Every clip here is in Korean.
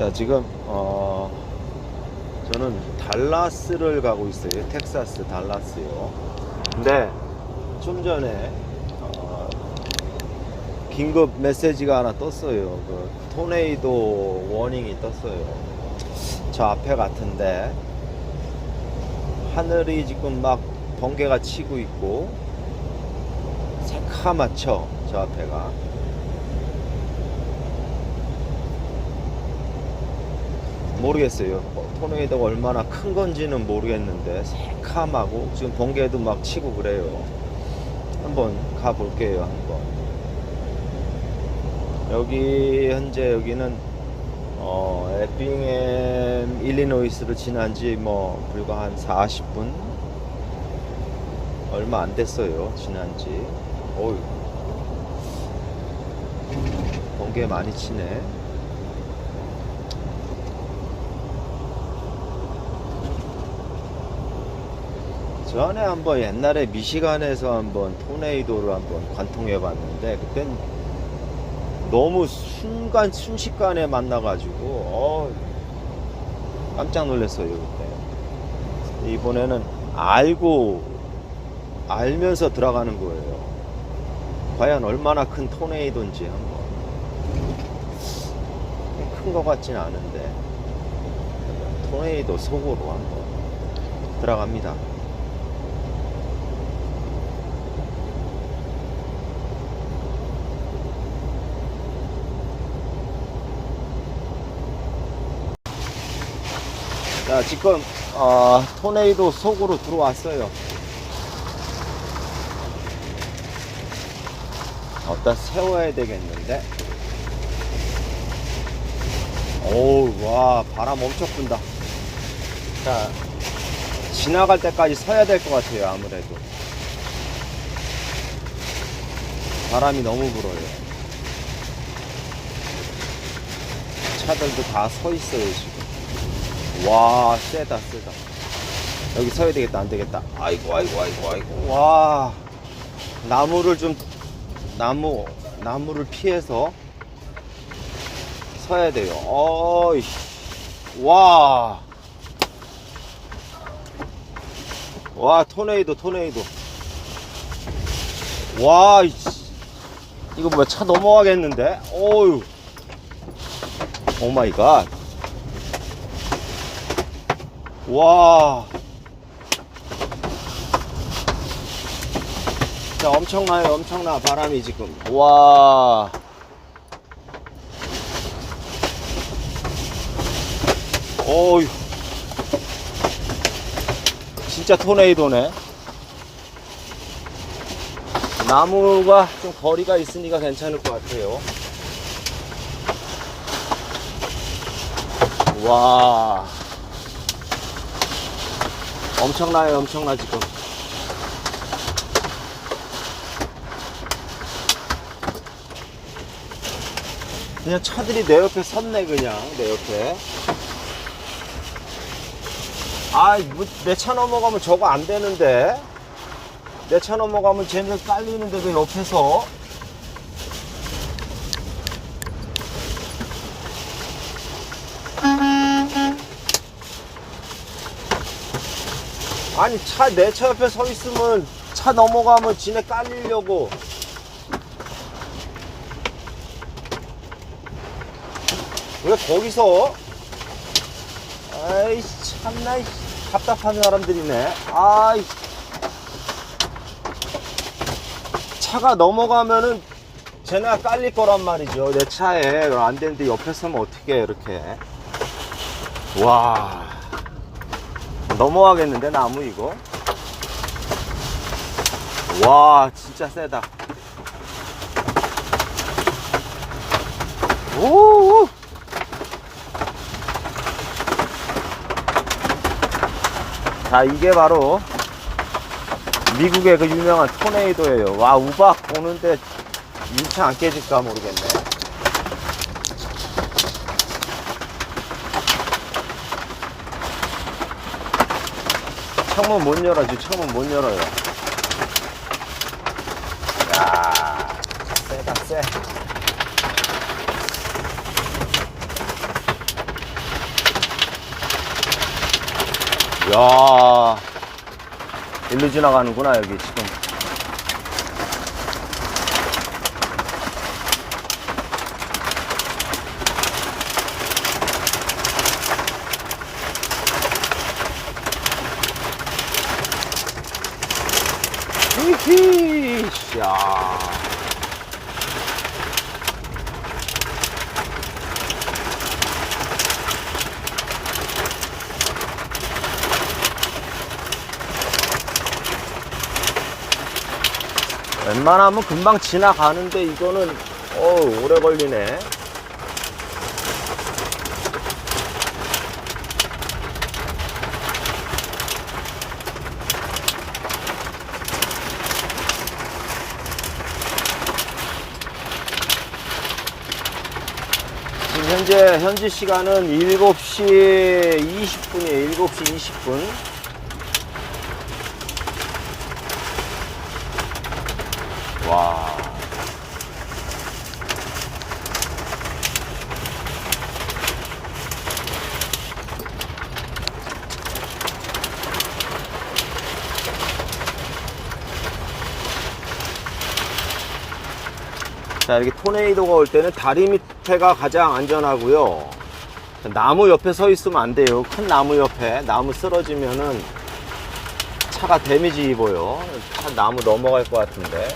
자 지금 어 저는 달라스를 가고 있어요. 텍사스 달라스요. 근데 좀 전에 어, 긴급 메시지가 하나 떴어요. 그 토네이도 워닝이 떴어요. 저 앞에 같은데 하늘이 지금 막 번개가 치고 있고 새카맣죠 저 앞에가 모르겠어요. 어, 토네이도가 얼마나 큰 건지는 모르겠는데 새카맣고 지금 번개도 막 치고 그래요. 한번 가볼게요 한번. 여기 현재 여기는 어, 에핑엠 일리노이스를 지난 지 뭐 불과 한 40분? 얼마 안 됐어요 지난 지. 어휴. 번개 많이 치네 전에 한번 옛날에 미시간에서 한번 토네이도를 한번 관통해 봤는데 그땐 너무 순간 순식간에 만나가지고 어 깜짝 놀랐어요 그때. 이번에는 알고 알면서 들어가는 거예요. 과연 얼마나 큰 토네이도인지 한번. 큰 것 같진 않은데. 토네이도 속으로 한번 들어갑니다 자, 지금 어, 토네이도 속으로 들어왔어요. 어디다 세워야 되겠는데? 오우, 와, 바람 엄청 분다. 자, 지나갈 때까지 서야 될 것 같아요, 아무래도. 바람이 너무 불어요. 차들도 다 서 있어요, 지금. 와 세다 세다. 여기 서야 되겠다 안 되겠다. 아이고 아이고 아이고 아이고. 와 나무를 좀 나무 나무를 피해서 서야 돼요. 어이 와와 와, 토네이도 토네이도. 와. 이거 뭐야 차 넘어가겠는데? 어유 오 마이 갓 와. 자, 엄청나요, 엄청나, 바람이 지금. 와. 어휴. 진짜 토네이도네. 나무가 좀 거리가 있으니까 괜찮을 것 같아요. 와. 엄청나요, 엄청나 지금. 그냥 차들이 내 옆에 섰네 그냥 내 옆에. 아, 내 차 넘어가면 저거 안 되는데. 내 차 넘어가면 쟤네 깔리는데도 옆에서. 아니 차 내 차 옆에 서 있으면 차 넘어가면 지네 깔리려고. 왜 거기서? 아이 참나 이 답답한 사람들이네. 아이. 차가 넘어가면은 쟤네가 깔릴 거란 말이죠. 내 차에. 안 되는데 옆에 서면 어떻게 이렇게. 와 넘어가겠는데 나무 이거 와 진짜 세다 오 자, 이게 바로 미국의 그 유명한 토네이도예요. 와, 우박 보는데 유차 안 깨질까 모르겠네. 창문 못 열어 지금 창문 못 열어요 야 세다 세 야, 일로 지나가는구나, 여기 지금. 히히 야. 웬만하면 금방 지나가는데 이거는 어우 오래 걸리네 현재 현지 시간은 7시 20분이에요 7시 20분 와. 자, 이렇게 토네이도가 올 때는 다리 밑 에가 가장 안전하고요. 나무 옆에 서 있으면 안 돼요. 큰 나무 옆에 나무 쓰러지면은 차가 데미지 입어요. 차 나무 넘어갈 것 같은데.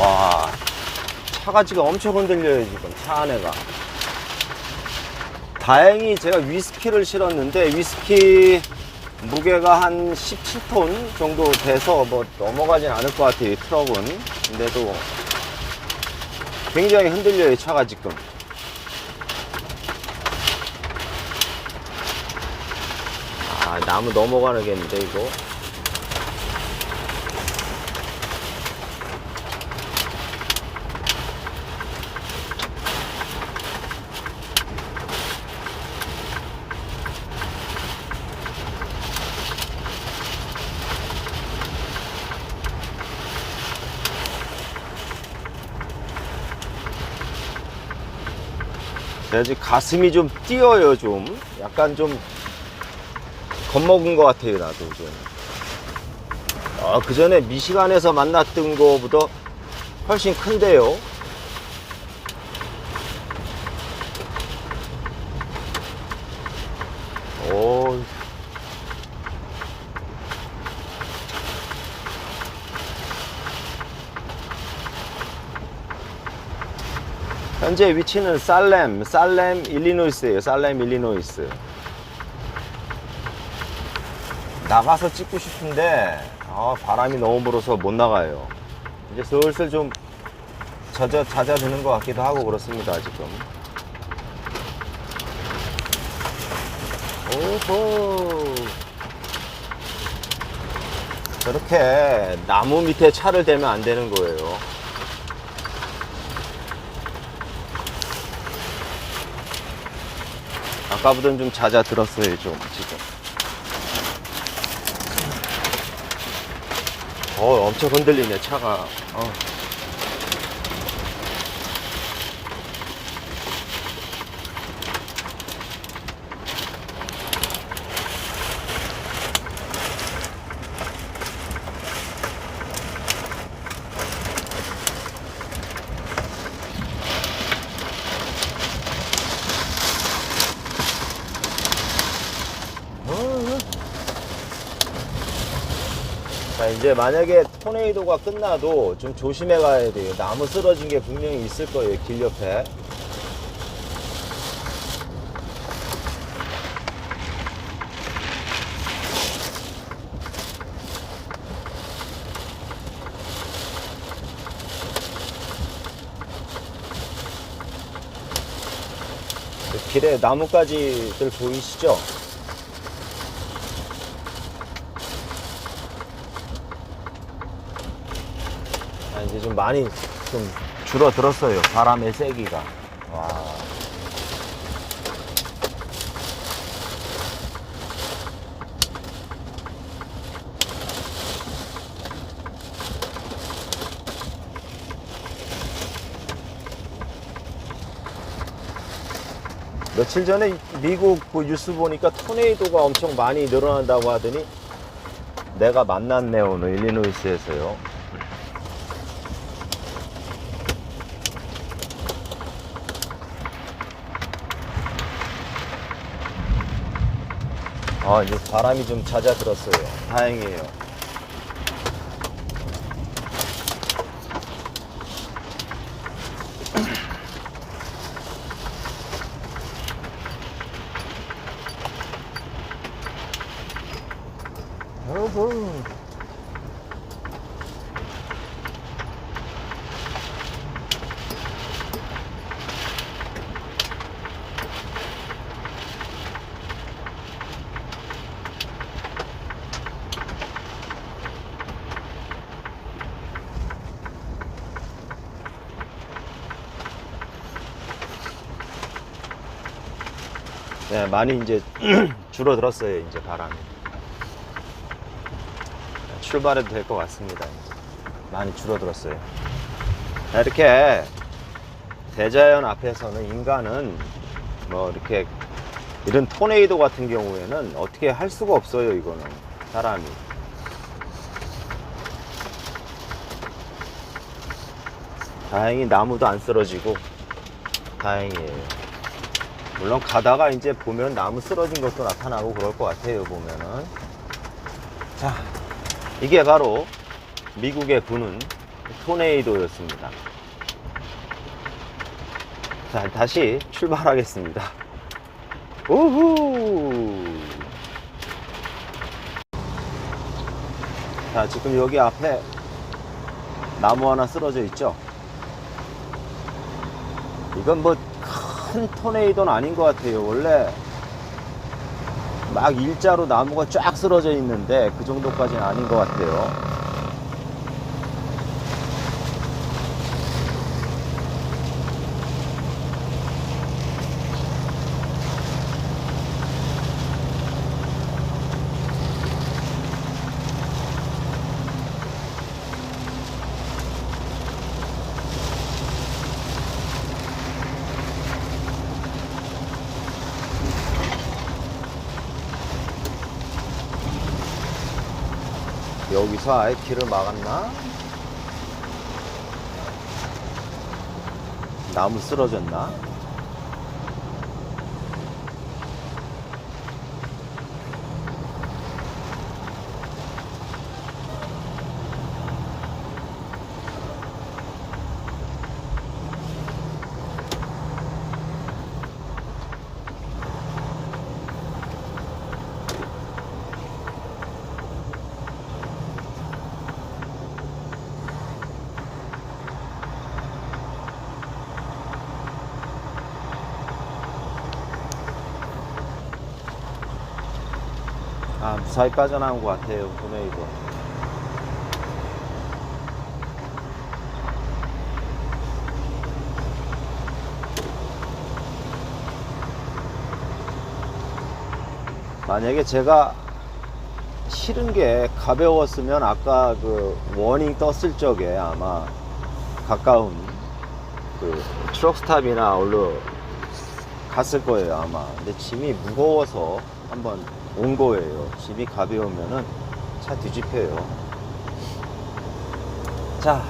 와, 차가 지금 엄청 흔들려요, 지금. 차 안에가. 다행히 제가 위스키를 실었는데, 위스키 무게가 한 17톤 정도 돼서 뭐 넘어가진 않을 것 같아요, 이 트럭은. 근데도 굉장히 흔들려요, 차가 지금. 아, 나무 넘어가겠는데, 이거. 제가 지금 가슴이 좀 뛰어요, 좀. 약간 좀 겁먹은 것 같아요, 나도 좀. 아, 그 전에 미시간에서 만났던 거보다 훨씬 큰데요. 오. 현재 위치는 살렘, 살렘 일리노이스예요. 살렘 일리노이스. 나가서 찍고 싶은데 아, 바람이 너무 불어서 못 나가요. 이제 슬슬 좀 젖어 잦아드는 것 같기도 하고 그렇습니다 지금. 오호. 저렇게 나무 밑에 차를 대면 안 되는 거예요. 아까보다는 좀 잦아들었어요 좀 지금. 어, 엄청 흔들리네, 차가. 어. 어, 자, 이제 만약에 토네이도가 끝나도 좀 조심해 가야 돼요. 나무 쓰러진 게 분명히 있을 거예요, 길 옆에. 그 길에 나뭇가지들 보이시죠? 좀 많이 좀 줄어들었어요. 바람의 세기가. 와. 며칠 전에 미국 그 뉴스 보니까 토네이도가 엄청 많이 늘어난다고 하더니 내가 만났네 오늘 일리노이스에서요. 아 이제 바람이 좀 잦아들었어요. 다행이에요. 여러분. 네, 많이 이제 줄어들었어요, 이제 바람이. 출발해도 될 것 같습니다. 이제. 많이 줄어들었어요. 자, 이렇게 대자연 앞에서는 인간은 뭐 이렇게 이런 토네이도 같은 경우에는 어떻게 할 수가 없어요, 이거는. 사람이. 다행히 나무도 안 쓰러지고 다행이에요. 물론 가다가 이제 보면 나무 쓰러진 것도 나타나고 그럴 것 같아요, 보면은. 자, 이게 바로 미국의 부는 토네이도였습니다. 자, 다시 출발하겠습니다. 우후! 자, 지금 여기 앞에 나무 하나 쓰러져 있죠? 이건 뭐 큰 토네이도는 아닌 것 같아요. 원래 막 일자로 나무가 쫙 쓰러져 있는데 그 정도까지는 아닌 것 같아요. 여기서 아예 길을 막았나? 나무 쓰러졌나? 아, 무사히 빠져나온 것 같아요, 토네이도. 만약에 제가 실은 게 가벼웠으면 아까 그 워닝 떴을 적에 아마 가까운 그 트럭스탑이나 올로 갔을 거예요 아마 근데 짐이 무거워서 한번 온 거예요. 짐이 가벼우면은 차 뒤집혀요. 자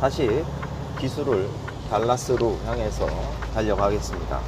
다시 기술을 달라스로 향해서 달려가겠습니다